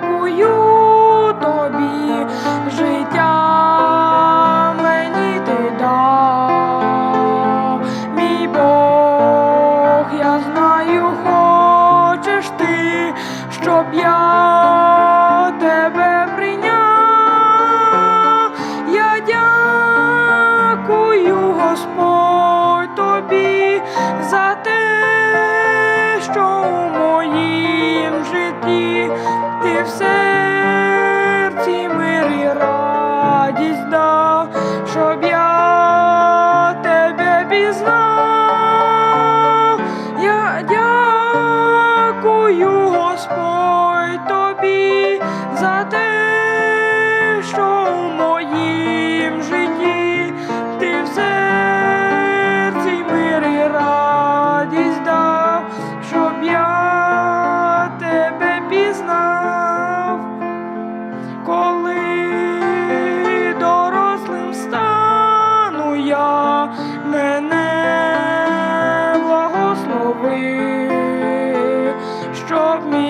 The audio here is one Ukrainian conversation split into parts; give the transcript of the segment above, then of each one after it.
дякую тобі. Тобі за те, що в моїм житті ти в серці мир радість дав, щоб я тебе пізнав, коли дорослим стану я мене благослови. Drop me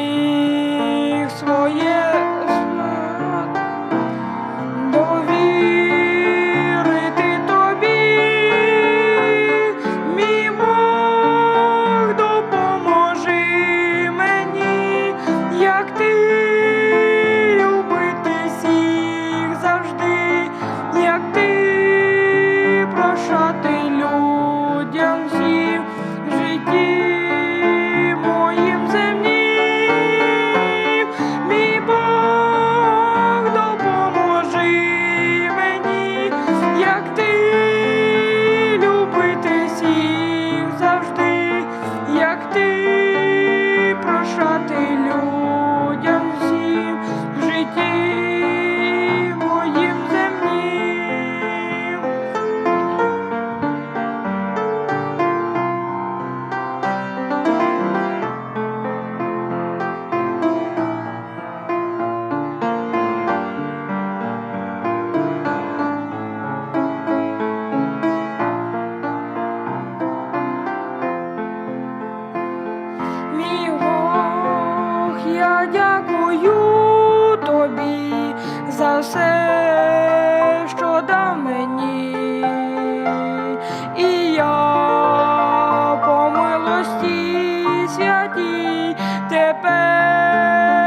радій тепер.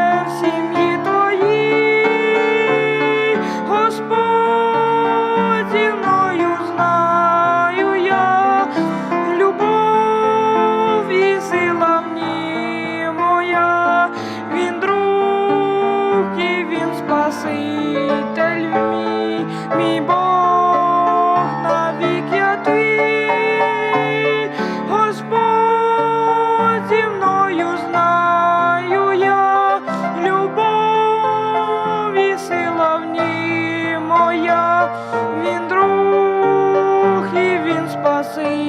posso.